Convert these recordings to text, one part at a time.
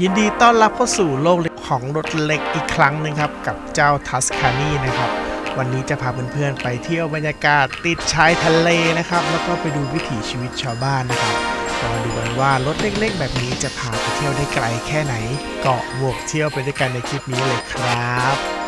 ยินดีต้อนรับเข้าสู่โลกของรถเล็กอีกครั้งหนึงครับ กับเจ้าทัสคานีนะครับ วันนี้จะพาเพื่อนๆไปเที่ยวบรรยากาศติดชายทะเลนะครับ แล้วก็ไปดูวิถีชีวิตชาวบ้านนะครับมาดูกันว่ารถเล็กๆ แบบนี้จะพาไปเที่ยวได้ไกลแค่ไหน เกาะบวกเที่ยวไปด้วยกันในคลิปนี้เลยครับ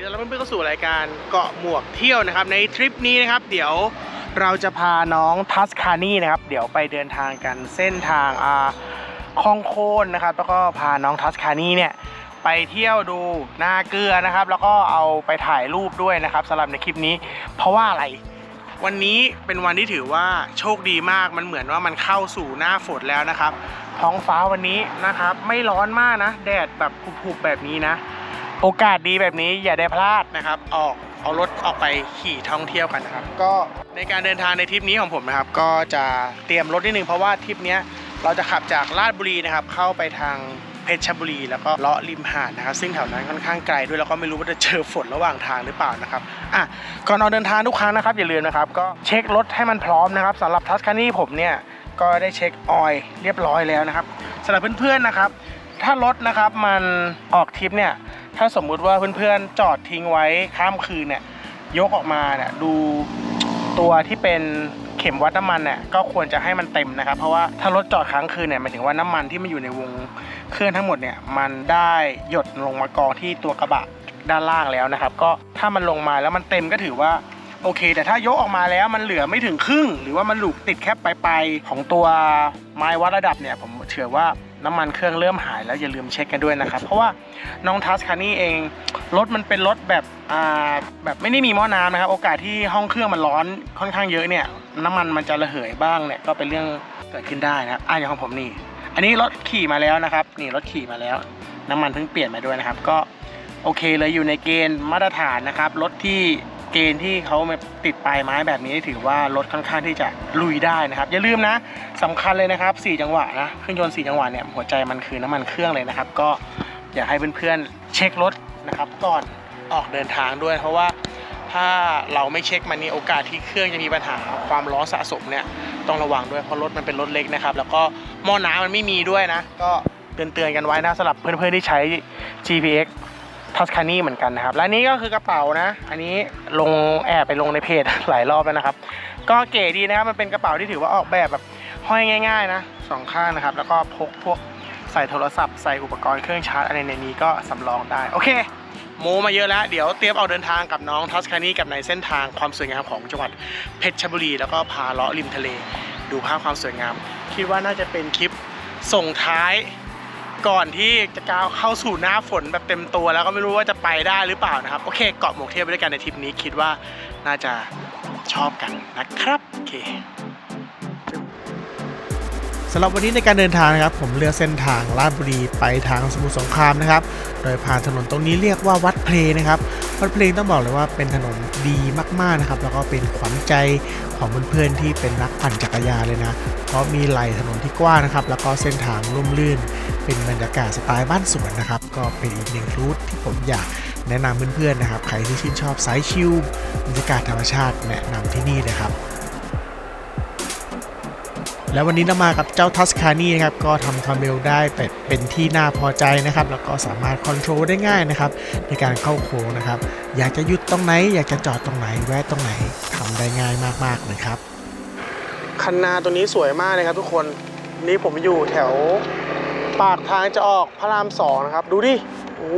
ดีต้อนรับเพื่อนๆเข้าสู่รายการเกาะหมวกเที่ยวนะครับ ในทริปนี้นะครับ เดี๋ยวเราจะพาน้องทัสคานีนะครับ เดี๋ยวไปเดินทางกันเส้นทางอ่าคลองโคนนะครับ แล้วก็พาน้องทัสคานีเนี่ยไปเที่ยวดูนาเกลือนะครับ แล้วก็เอาไปถ่ายรูปด้วยนะครับสำหรับในคลิปนี้ เพราะว่าอะไร วันนี้เป็นวันที่ถือว่าโชคดีมากมันเหมือนว่ามันเข้าสู่หน้าฝนแล้วนะครับ ท้องฟ้าวันนี้นะครับ ไม่ร้อนมากนะ แดดแบบผุบๆแบบนี้นะ โอกาสดีแบบนี้อย่าได้พลาดนะครับ ออกเอารถออกไปขี่ท่องเที่ยวกันนะครับ ก็ในการเดินทางในทริปนี้ของผมนะครับ ก็จะเตรียมรถนิดนึงเพราะว่าทริปนี้เราจะขับจากลาดบุรีนะครับ เข้าไปทางเพชรบุรี แล้วก็เลาะริมหาดนะครับ ซึ่งแถวนั้นค่อนข้างไกลด้วยแล้วก็ไม่รู้ว่าจะเจอฝนระหว่างทางหรือเปล่านะครับอะก่อนออกเดินทางทุกครั้งนะครับอย่าลืมนะครับก็เช็ครถให้มันพร้อมนะครับสำหรับทัสคานี่ผมเนี่ยก็ได้เช็คออยล์เรียบร้อยแล้วนะครับสำหรับเพื่อนๆนะครับ ถ้ารถนะครับมันออกทริปเนี่ย ถ้าสมมุติว่าเพื่อนๆจอดทิ้งไว้ข้ามคืนเนี่ยยกออกมาเนี่ยดูตัวที่เป็นเข็มวัดน้ำมันเนี่ยก็ควรจะให้มันเต็มนะครับ เพราะว่าถ้ารถจอดค้างคืนเนี่ยหมายถึงว่าน้ำมันที่มันอยู่ในวงเครื่องทั้งหมดเนี่ยมันได้หยดลงมากองที่ตัวกระบะด้านล่างแล้วนะครับ ก็ถ้ามันลงมาแล้วมันเต็มก็ถือว่าโอเค แต่ถ้ายกออกมาแล้วมันเหลือไม่ถึงครึ่ง หรือว่ามันหลุกติดแค่ปลายๆของตัวไม้วัดระดับเนี่ยผมเชื่อว่า น้ำมันเครื่องเริ่มหายแล้วอย่าลืมเช็คกันด้วยนะครับ เพราะว่าน้องทัสคานี่เองรถมันเป็นรถแบบอ่าแบบไม่ได้มีหม้อน้ำนะครับ โอกาสที่ห้องเครื่องมันร้อนค่อนข้างเยอะเนี่ย น้ำมันมันจะระเหยบ้างเนี่ยก็เป็นเรื่องเกิดขึ้นได้นะครับอะอย่างของผมนี่ อันนี้รถขี่มาแล้วนะครับ นี่รถขี่มาแล้ว น้ำมันเพิ่งเปลี่ยนมาด้วยนะครับ ก็โอเคเลยอยู่ในเกณฑ์มาตรฐานนะครับรถที่ เกณฑ์ที่เขามาติดปลายไม้แบบนี้ถือว่ารถค่อนข้างที่จะลุยได้นะครับ อย่าลืมนะสำคัญเลยนะครับ 4 จังหวะนะเครื่องยนต์4จังหวะเนี่ยหัวใจมันคือน้ำมันเครื่องเลยนะครับ ก็อยากให้เพื่อนๆเช็ครถนะครับก่อนออกเดินทางด้วย เพราะว่าถ้าเราไม่เช็คมันนี่โอกาสที่เครื่องจะมีปัญหาความร้อนสะสมเนี่ยต้องระวังด้วยเพราะรถมันเป็นรถเล็กนะครับ แล้วก็หม้อน้ำมันไม่มีด้วยนะ ก็เตือนๆกันไว้นะสำหรับเพื่อนๆที่ใช้ GPX ทัสคานีเหมือนกันนะครับ และนี่ก็คือกระเป๋านะ อันนี้ลงแอบไปลงในเพจหลายรอบแล้วนะครับ ก็เก๋ดีนะครับ มันเป็นกระเป๋าที่ถือว่าออกแบบแบบห้อยง่าย ๆ นะสองข้างนะครับ แล้วก็พกพวกใส่โทรศัพท์ใส่อุปกรณ์เครื่องชาร์จอะไรในนี้ก็สำรองได้ โอเคโมมาเยอะแล้ว เดี๋ยวเตรียมออกเดินทางกับน้องทัสคานีกับในเส้นทางความสวยงามของจังหวัดเพชรบุรี แล้วก็พาเลาะริมทะเล ดูภาพความสวยงาม คิดว่าน่าจะเป็นคลิปส่งท้าย ก่อนที่จะก้าวเข้าสู่หน้าฝนแบบเต็มตัว แล้วก็ไม่รู้ว่าจะไปได้หรือเปล่านะครับ โอเคเกาะหมวกเทียวไปด้วยกันในทริปนี้คิดว่าน่าจะชอบกันนะครับโอเคสำหรับวันนี้ในการเดินทางนะครับ ผมเลือกเส้นทางลาดบุรีไปทางสมุทรสงครามนะครับ โดยผ่านถนนตรงนี้เรียกว่าวัดเพลนะครับ วัดเพลงต้องบอกเลยว่าเป็นถนนดีมากๆนะครับ แล้วก็เป็นขวัญใจของเพื่อนๆที่เป็นนักปั่นจักรยานเลยนะ เพราะมีไหลถนนที่กว้างนะครับ แล้วก็เส้นทางลุ่มลื่น เป็นบรรยากาศสไตล์บ้านสวนนะครับ ก็เป็นอีกหนึ่งรูทที่ผมอยากแนะนำเพื่อนๆนะครับ ใครที่ชื่นชอบสายชิลบรรยากาศธรรมชาติแนะนำที่นี่เลยครับแล้ววันนี้เรามากับเจ้าทัสคานีนะครับก็ทำความเร็วได้เป็นเป็นที่น่าพอใจนะครับ แล้วก็สามารถคอนโทรลได้ง่ายนะครับในการเข้าโค้งนะครับ อยากจะหยุดตรงไหน อยากจะจอดตรงไหนแวะตรงไหนทำได้ง่ายมากๆเลยครับคันนาตัวนี้สวยมากเลยครับทุกคนนี่ผมอยู่แถว ปากทางจะออกพระรามสองนะครับ ดูดิโอ้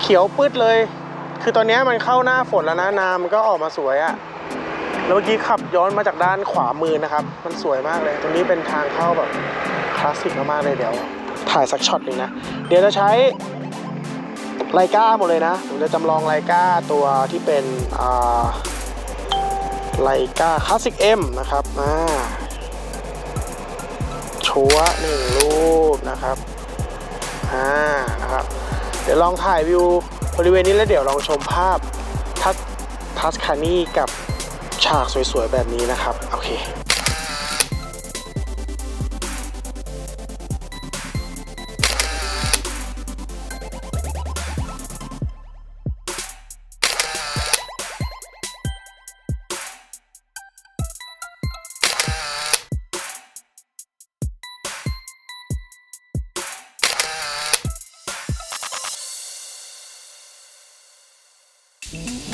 เขียวปืดเลย คือตอนนี้มันเข้าหน้าฝนแล้วนะนามันก็ออกมาสวยอะแล้วเมื่อกี้ขับย้อนมาจากด้านขวามือนะครับ มันสวยมากเลย ตรงนี้เป็นทางเข้าแบบคลาสสิกมากๆเลยเดี๋ยว ถ่ายสักช็อตหนึ่งนะ เดี๋ยวจะใช้ไลกาหมดเลยนะ ผมจะจำลองไลกาตัวที่เป็นไลกาคลาสสิกเอ็มนะครับอ่า ชัวหนึ่งรูปนะครับอ่านะครับ เดี๋ยวลองถ่ายวิวบริเวณนี้แล้วเดี๋ยวลองชมภาพทัสทัสคานีกับฉากสวยๆแบบนี้นะครับ โอเค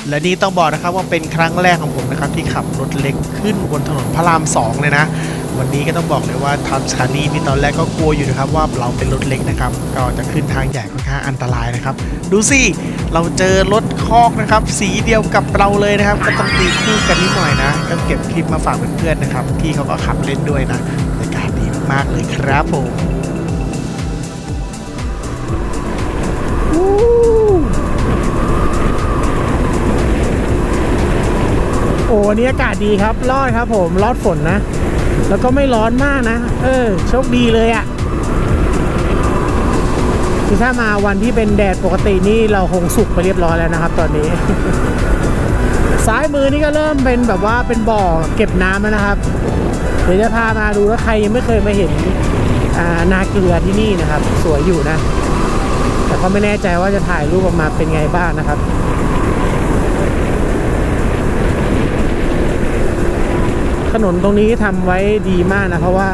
และนี่ต้องบอกนะครับว่าเป็นครั้งแรกของผมนะครับที่ขับรถเล็กขึ้นบนถนนพระรามสองเลยนะ วันนี้ก็ต้องบอกเลยว่าทัสคานีนี่ตอนแรกก็กลัวอยู่นะครับว่าเราเป็นรถเล็กนะครับ ก็จะขึ้นทางใหญ่ค่อนข้างอันตรายนะครับ ดูสิเราเจอรถคอกนะครับ สีเดียวกับเราเลยนะครับ ก็ต้องตีคู่กันนิดหน่อยนะก็เก็บคลิปมาฝากเพื่อนๆนะครับพี่เขาก็ขับเล่นด้วยนะบรรยากาศดีมากๆเลยครับผม วันนี้อากาศดีครับ รอดครับผมรอดฝนนะ แล้วก็ไม่ร้อนมากนะ เออ โชคดีเลยอะ่ะคือถ้ามาวันที่เป็นแดดปกตินี่เราคงสุกไปเรียบร้อยแล้วนะครับ ตอนนี้ ซ้ายมือนี่ก็เริ่มเป็นแบบว่าเป็นบ่อเก็บน้ำแล้วนะครับ เดี๋ยวจะพามาดูว่าใครยังไม่เคยมาเห็นนาเกลือที่นี่นะครับ สวยอยู่นะ แต่ก็ไม่แน่ใจว่าจะถ่ายรูปออกมาเป็นไงบ้างนะครับ ถนนตรงนี้ทำไว้ดีมากนะ เพราะว่า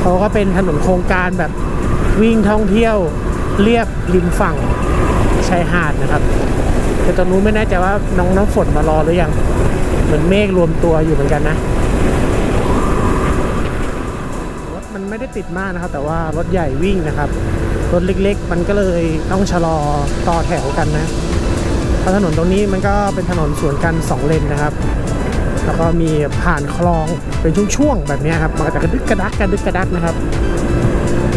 เขาก็เป็นถนนโครงการแบบวิ่งท่องเที่ยวเรียบริมฝั่งชายหาดนะครับ แต่ตอนนู้นไม่แน่ใจว่าน้องน้ำฝนมารอหรือยัง เหมือนเมฆรวมตัวอยู่เหมือนกันนะรถมันไม่ได้ติดมากนะครับ แต่ว่ารถใหญ่วิ่งนะครับ รถเล็กๆ มันก็เลยต้องชะลอต่อแถวกันนะเพราะถนนตรงนี้มันก็เป็นถนนสวนกันสองเลนนะครับ แล้วก็มีผ่านคลองเป็นช่วงๆแบบนี้ครับมันก็จะกระดึกกระดักกระดึกกระดักนะครับ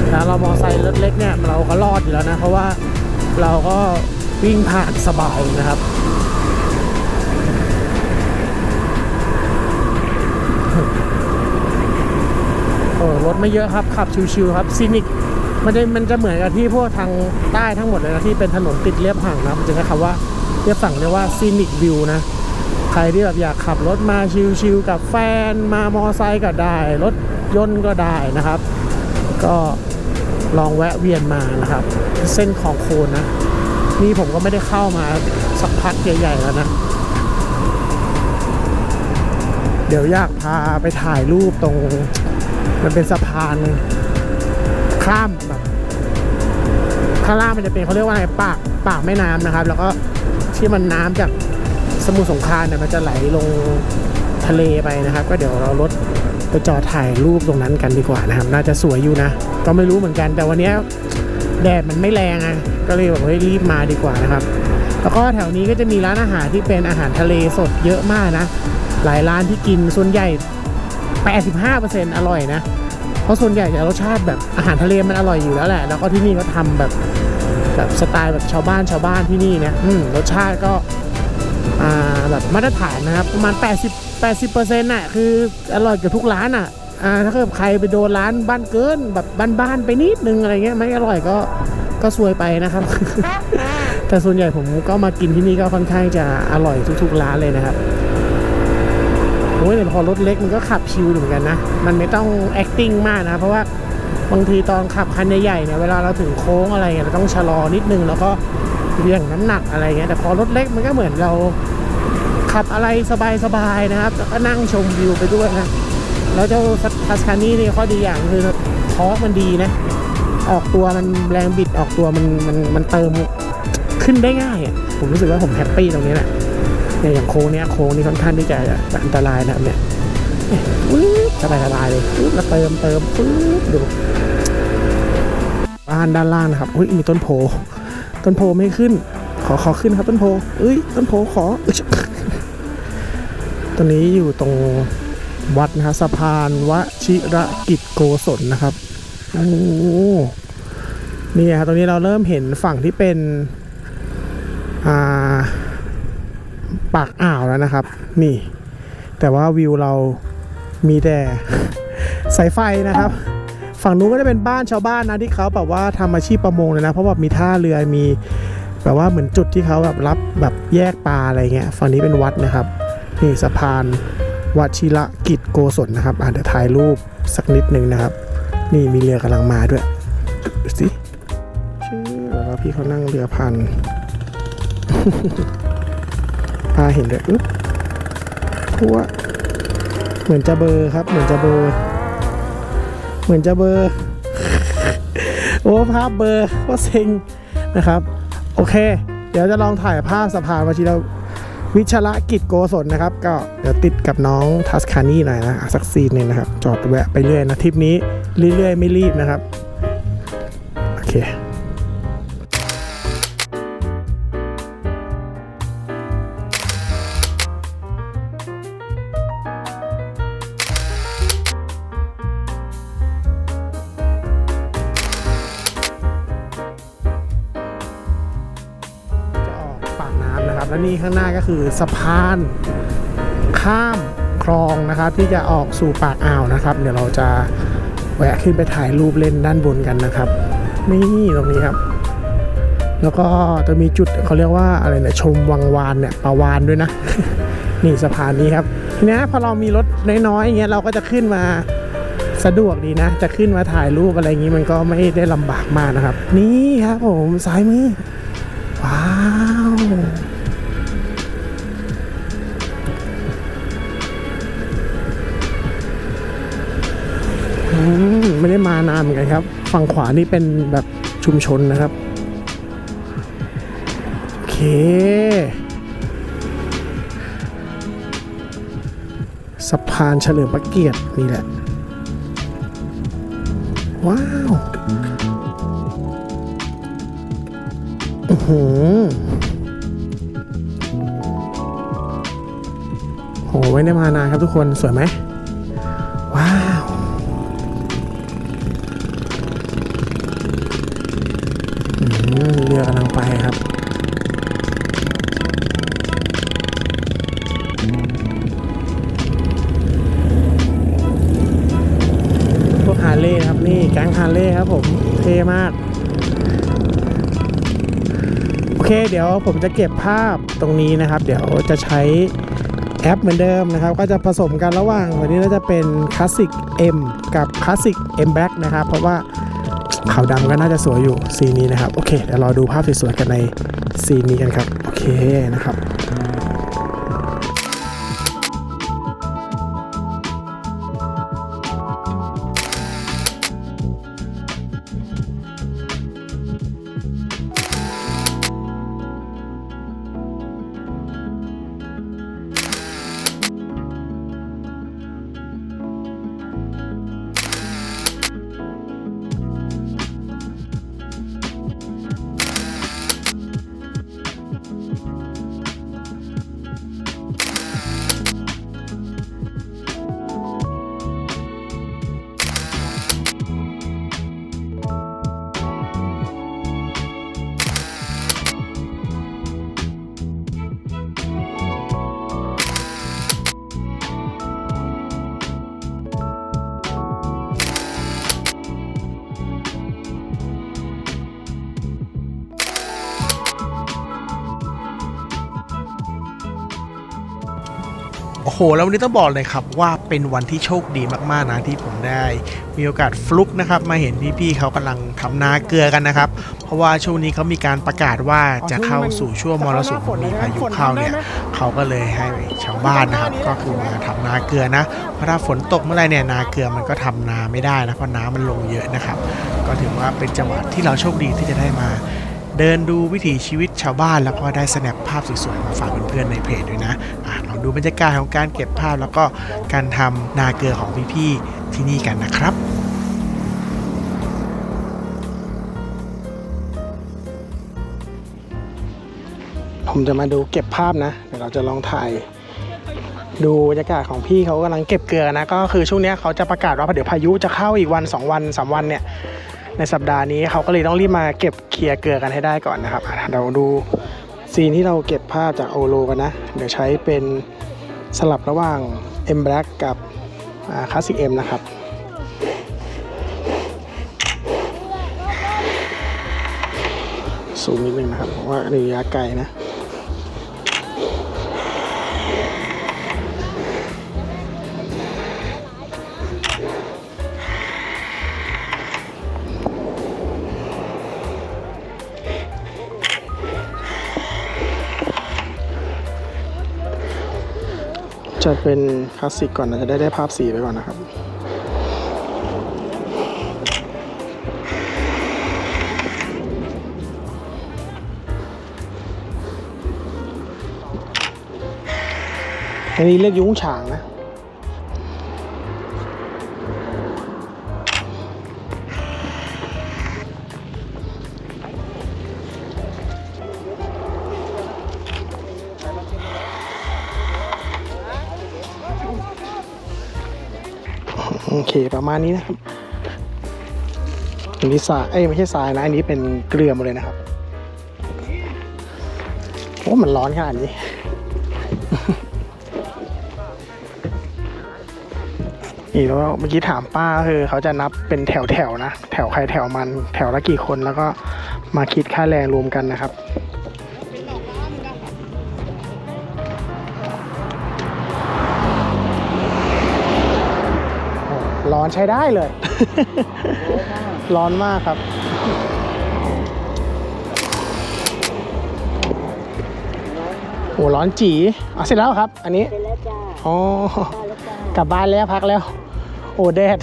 แล้วเรามอไซค์รถเล็กเนี่ยเราก็รอดอยู่แล้วนะเพราะว่าเราก็วิ่งผ่านสบายนะครับเออรถไม่เยอะครับขับชิวๆครับซีนิกมันจะมันจะเหมือนกับที่พวกทางใต้ทั้งหมดเลยนะที่เป็นถนนติดเรียบห่างนะมันจะใช้คำว่าเรียบฝั่งเรียกว่าซีนิกวิวนะ ใครที่แบบอยากขับรถมาชิลๆกับแฟนมามอไซค์ก็ได้ รถยนต์ก็ได้นะครับ ก็ลองแวะเวียนมานะครับ เส้นของโคนนะ นี่ผมก็ไม่ได้เข้ามาสักพักใหญ่ๆแล้วนะ เดี๋ยวอยากพาไปถ่ายรูปตรง มันเป็นสะพานข้ามแบบข้างล่างมันจะเป็นเขาเรียกว่าอะไรปากปากแม่น้ำนะครับ แล้วก็ที่มันน้ำจาก สมุทรสงครามเนี่ยมันจะไหลลงทะเลไปนะครับ ก็เดี๋ยวเรารถไปจอดถ่ายรูปตรงนั้นกันดีกว่านะครับ น่าจะสวยอยู่นะ ก็ไม่รู้เหมือนกัน แต่วันนี้แดดมันไม่แรงอะก็เลยแบบเฮ้รีบมาดีกว่านะครับ แล้วก็แถวนี้ก็จะมีร้านอาหารที่เป็นอาหารทะเลสดเยอะมากนะ หลายร้านที่กินส่วนใหญ่ 85%อร่อยนะ เพราะส่วนใหญ่จะรสชาติแบบอาหารทะเลมันอร่อยอยู่แล้วแหละ แล้วก็ที่นี่ก็ทำแบบแบบสไตล์แบบชาวบ้านชาวบ้านที่นี่นะรสชาติก็ แบบมาตรฐานนะครับประมาณ 80 80เปอร์เซ็นต์น่ะคืออร่อยกับทุกร้านอะอ่าถ้าเกิดใครไปโดนร้านบ้านเกินแบบบ้านๆไปนิดนึงอะไรเงี้ยไม่อร่อยก็ก็ซวยไปนะครับ แต่ส่วนใหญ่ผมก็มากินที่นี่ก็ค่อนข้างจะอร่อยทุกๆร้านเลยนะครับโอ้ยแต่พอรถเล็กมันก็ขับชิลเหมือนกันนะ มันไม่ต้อง acting มากนะ เพราะว่าบางทีตอนขับคันใหญ่ๆเนี่ยเวลาเราถึงโค้งอะไรเงี้ยเราต้องชะลอนิดนึงแล้วก็ เรื่องน้ำหนักอะไรเงี้ยแต่พอรถเล็กมันก็เหมือนเราขับอะไรสบายๆนะครับแล้วก็นั่งชมวิวไปด้วยนะแล้วเจ้าทัสคานี่นี่ข้อดีอย่างคือทอร์กมันดีนะ ออกตัวมันแรงบิดออกตัวมันมันมันเติมขึ้นได้ง่ายอะผมรู้สึกว่าผมแฮปปี้ตรงนี้แหละเนี่ยอย่างโค้งเนี้ยโค้งนี่ค่อนข้างที่จะอันตรายนะครับเนี่ยปึ๊บสบายสบายเลยแล้วเติมเติมปึ๊บดูบ้านด้านล่างนะครับอุ้ยมีต้นโพ ต้นโพไม่ขึ้น ขอขอขึ้นครับต้นโพเอ้ยต้นโพขอตรงนี้อยู่ตรงวัดนะครับสะพานวชิระกิจโกศลนะครับโอ้นี่ครับตรงนี้เราเริ่มเห็นฝั่งที่เป็นอ่าปากอ่าวแล้วนะครับ นี่ แต่ว่าวิวเรามีแต่สายไฟนะครับ ฝั่งนู้นก็จะเป็นบ้านชาวบ้านนะที่เขาแบบว่าทำอาชีพประมงเลยนะ เพราะแบบมีท่าเรือมีแบบว่าเหมือนจุดที่เขาแบบรับแบบแยกปลาอะไรเงี้ยฝั่งนี้เป็นวัดนะครับนี่สะพานวชิระกิจโกศลนะครับอ่าเดี๋ยวถ่ายรูปสักนิดหนึ่งนะครับ นี่มีเรือกำลังมาด้วยดูสิชื่อแล้วพี่เขานั่งเรือพันพาเห็นด้วยอึ๊บพัวเหมือนจะเบอร์ครับ เหมือนจะเบอร์ เหมือนจะเบอร์ โอ้ภาพเบอร์ว่าเซ็งนะครับ โอเค เดี๋ยวจะลองถ่ายภาพสะพานวชิรวิชระกิจโกศลนะครับ ก็เดี๋ยวติดกับน้องทัสคานี่หน่อยนะสักซีนหนึ่งนะครับ จอดแวะไปเรื่อยนะทริปนี้เรื่อยๆ ไม่รีบนะครับ โอเค และนี่ข้างหน้าก็คือสะพาน ข้ามคลองนะครับ ที่จะออกสู่ปากอ่าวนะครับ เดี๋ยวเราจะแวะขึ้นไปถ่ายรูปเล่นด้านบนกันนะครับ นี่ตรงนี้ครับ แล้วก็จะมีจุดเขาเรียกว่าอะไรเนี่ยชมวังวานเนี่ยปลาวานด้วยนะ นี่สะพานนี้ครับทีนี้พอเรามีรถน้อยๆอย่างเงี้ยเราก็จะขึ้นมาสะดวกดีนะ จะขึ้นมาถ่ายรูปอะไรอย่างงี้มันก็ไม่ได้ลำบากมากนะครับ นี่ครับผมซ้ายมือ ได้มานานเหมือนกันครับ ฝั่งขวานี่เป็นแบบชุมชนนะครับ โอเค สะพานเฉลิมพระเกียรตินี่แหละ ว้าวอื้อหือโหไม่ได้มานานครับทุกคน สวยไหม เรือกำลังไปครับพวกฮาร์เลย์ครับนี่แก๊งฮาร์เลย์ครับผมเท่มาก โอเคเดี๋ยวผมจะเก็บภาพตรงนี้นะครับ เดี๋ยวจะใช้แอปเหมือนเดิมนะครับ ก็จะผสมกันระหว่างวันนี้ก็จะเป็นคลาสสิก M กับคลาสสิก M Black นะครับ เพราะว่า ขาวดำก็น่าจะสวยอยู่ซีนนี้นะครับ โอเคเดี๋ยวรอดูภาพสวยๆกันในซีนนี้กันครับ โอเคนะครับ โอ้โห แล้ววันนี้ต้องบอกเลยครับว่าเป็นวันที่โชคดีมากๆนะที่ผมได้ มีโอกาสฟลุกนะครับ มาเห็นพี่ๆเขากำลังทำนาเกลือกันนะครับ เพราะว่าช่วงนี้เขามีการประกาศว่าจะเข้าสู่ช่วงมรสุมมีพายุเข้าเนี่ยเขาก็เลยให้ชาวบ้านนะครับ ก็คือมาทำนาเกลือนะเพราะถ้าฝนตกเมื่อไรเนี่ยนาเกลือมันก็ทำนาไม่ได้นะเพราะน้ำมันลงเยอะนะครับ ก็ถือว่าเป็นจังหวะที่เราโชคดีที่จะได้มาเดินดูวิถีชีวิตชาวบ้านแล้วก็ได้สแนปภาพสวยๆมาฝากเพื่อนๆในเพจด้วยนะ ดูบรรยากาศของการเก็บภาพ แล้วก็การทำนาเกลือของพี่ๆที่นี่กันนะครับผมจะมาดูเก็บภาพนะ เดี๋ยวเราจะลองถ่าย ดูบรรยากาศของพี่เขากำลังเก็บเกลือนะ ก็คือช่วงนี้เขาจะประกาศว่าเดี๋ยวพายุจะเข้าอีกวัน 2 วัน 3 วันเนี่ย ในสัปดาห์นี้เขาก็เลยต้องรีบมาเก็บเคลียร์เกลือกันให้ได้ก่อนนะครับ เดี๋ยวดู ซีนที่เราเก็บภาพจากโอโลกันนะ เดี๋ยวใช้เป็นสลับระหว่าง M Black กับคลาสสิก M นะครับสูงนิดนึงนะครับ เพราะว่าระยะไกลนะ เป็นคลาสสิกก่อนนะจะได้ได้ภาพสีไปก่อนนะครับอันนี้เรียกยุ้งฉางนะ เคประมาณนี้นะครับอันนี้ทรายเอ้ยไม่ใช่ทรายนะอันนี้เป็นเกลือหมดเลยนะครับโอ้มันร้อนขนาดนี้อีกแล้วเมื่อกี้ถามป้าคือเขาจะนับเป็นแถวแถวๆนะ แถวใครแถวมัน แถวละกี่คนแล้วก็มาคิดค่าแรงรวมกันนะครับ อ้ร้อนใช้ได้เลย ร้อนมากครับ โอ้ร้อนจีอ๋อเสร็จแล้วครับ อันนี้เสร็จแล้วจ้าอ๋อได้แล้วจ้ากลับบ้านแล้วพักแล้ว โอ้แดด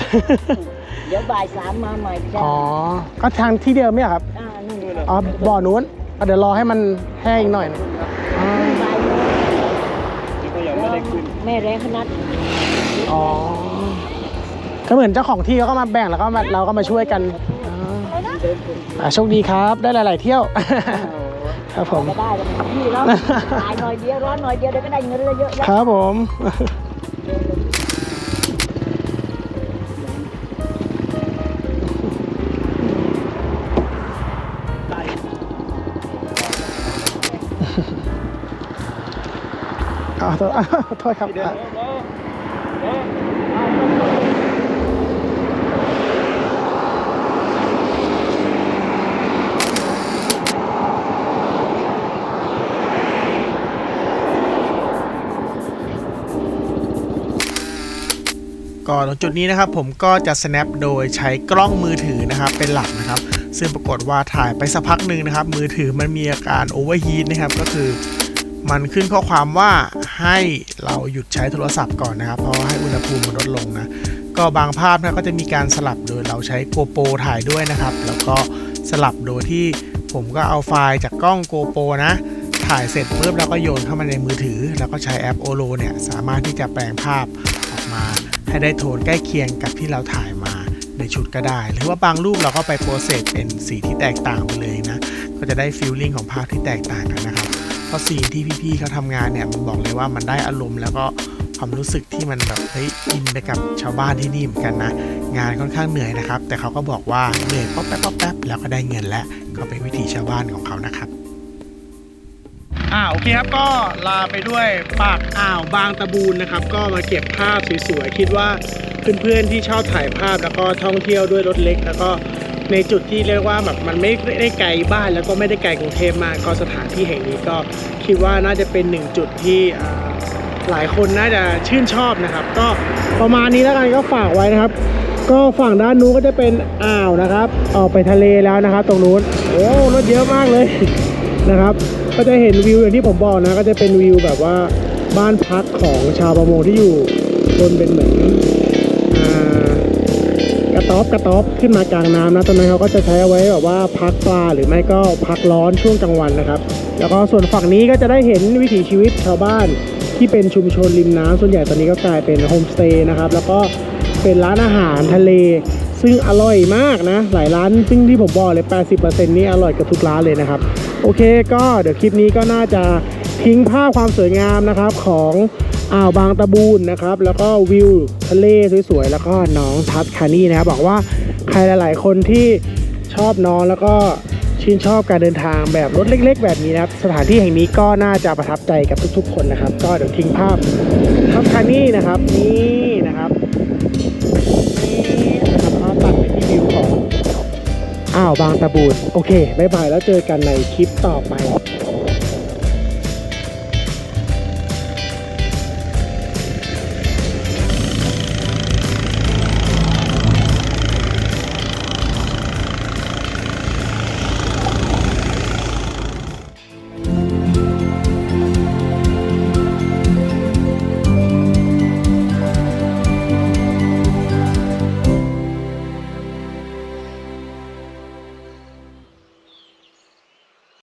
เดี๋ยวบ่ายสามมาใหม่จ้าอ๋อ ก็ทางที่เดิมเนี่ยครับ อ่านู่นเลยอ๋อ บ่อนู้นอะเดี๋ยวรอให้มันแห้งอีกหน่อยหนึงอ๋อ บ่ายโมงแม่แรงขนาด อ๋อ ก็เหมือนเจ้าของที่เขาก็มาแบ่งแล้วก็มาเราก็มาช่วยกันอ๋ออะโชคดีครับได้หลาย ๆ เที่ยว ครับผม ก็ได้แล้วพี่แล้วตายหน่อยเดียวร้อนหน่อยเดียวเดี๋ยวก็ได้เงินเยอะๆ ครับผมเอาโทษโทษครับอะ ก่อนถึงจุดนี้นะครับผมก็จะ snap โดยใช้กล้องมือถือนะครับเป็นหลักนะครับ ซึ่งปรากฏว่าถ่ายไปสักพักหนึ่งนะครับ มือถือมันมีอาการโอเวอร์ฮีทนะครับก็คือมันขึ้นข้อความว่าให้เราหยุดใช้โทรศัพท์ก่อนนะครับ เพราะให้อุณหภูมิมันลดลงนะ ก็บางภาพนะก็จะมีการสลับโดยเราใช้โกโปรถ่ายด้วยนะครับ แล้วก็สลับโดยที่ผมก็เอาไฟล์จากกล้องโกโปรนะถ่ายเสร็จปุ๊บแล้วก็โยนเข้ามาในมือถือ แล้วก็ใช้แอปโอโลเนี่ยสามารถที่จะแปลงภาพ ให้ได้โทนใกล้เคียงกับที่เราถ่ายมาในชุดก็ได้ หรือว่าบางรูปเราก็ไปโปรเซสเป็นสีที่แตกต่างไปเลยนะ ก็จะได้ฟีลลิ่งของภาพที่แตกต่างกันนะครับ เพราะซีที่พี่ๆเขาทำงานเนี่ยมันบอกเลยว่ามันได้อารมณ์แล้วก็ความรู้สึกที่มันแบบเฮ้ยอินไปกับชาวบ้านที่นี่เหมือนกันนะ งานค่อนข้างเหนื่อยนะครับ แต่เขาก็บอกว่าเหนื่อยป๊อปแป๊บป๊อปแป๊บแล้วก็ได้เงินแล้วก็เป็นวิถีชาวบ้านของเขานะครับ อ่าโอเคครับก็ลาไปด้วยปากอ่าวบางตะบูนนะครับ ก็มาเก็บภาพสวยๆคิดว่าเพื่อนๆที่ชอบถ่ายภาพแล้วก็ท่องเที่ยวด้วยรถเล็ก แล้วก็ในจุดที่เรียกว่าแบบมันไม่ได้ไกลบ้านแล้วก็ไม่ได้ไกลกรุงเทพมากก็สถานที่แห่งนี้ก็คิดว่าน่าจะเป็นหนึ่งจุดที่หลายคนน่าจะชื่นชอบนะครับ ก็ประมาณนี้แล้วกันก็ฝากไว้นะครับ ก็ฝั่งด้านนู้นก็จะเป็นอ่าวนะครับ ออกไปทะเลแล้วนะครับ ตรงนู้นโอ้รถเยอะมากเลยนะครับ ก็จะเห็นวิวอย่างที่ผมบอกนะ ก็จะเป็นวิวแบบว่าบ้านพักของชาวประมงที่อยู่บนเป็นเหมือนกระต๊อบกระต๊อบขึ้นมากลางน้ำนะตรงนั้นเขาก็จะใช้เอาไว้แบบว่าพักปลาหรือไม่ก็พักร้อนช่วงกลางวันนะครับ แล้วก็ส่วนฝั่งนี้ก็จะได้เห็นวิถีชีวิตชาวบ้านที่เป็นชุมชนริมน้ำส่วนใหญ่ตอนนี้ก็กลายเป็นโฮมสเตย์นะครับแล้วก็เป็นร้านอาหารทะเล ซึ่งอร่อยมากนะ หลายร้านซึ่งที่ผมบอกเลย 80%นี่อร่อยกับทุกร้านเลยนะครับ โอเคก็เดี๋ยวคลิปนี้ก็น่าจะทิ้งภาพความสวยงามนะครับของอ่าวบางตะบูนนะครับ แล้วก็วิวทะเลสวยๆ แล้วก็น้องทัสคานี่นะครับบอกว่าใครหลาย ๆ คนที่ชอบน้องแล้วก็ชื่นชอบการเดินทางแบบรถเล็ก ๆ แบบนี้นะครับ สถานที่แห่งนี้ก็น่าจะประทับใจกับทุก ๆ คนนะครับ ก็เดี๋ยวทิ้งภาพทัสคานี่นะครับนี่นะครับนี่ ของอ้าวบางตะบูนโอเคบายบายแล้วเจอกันในคลิปต่อไป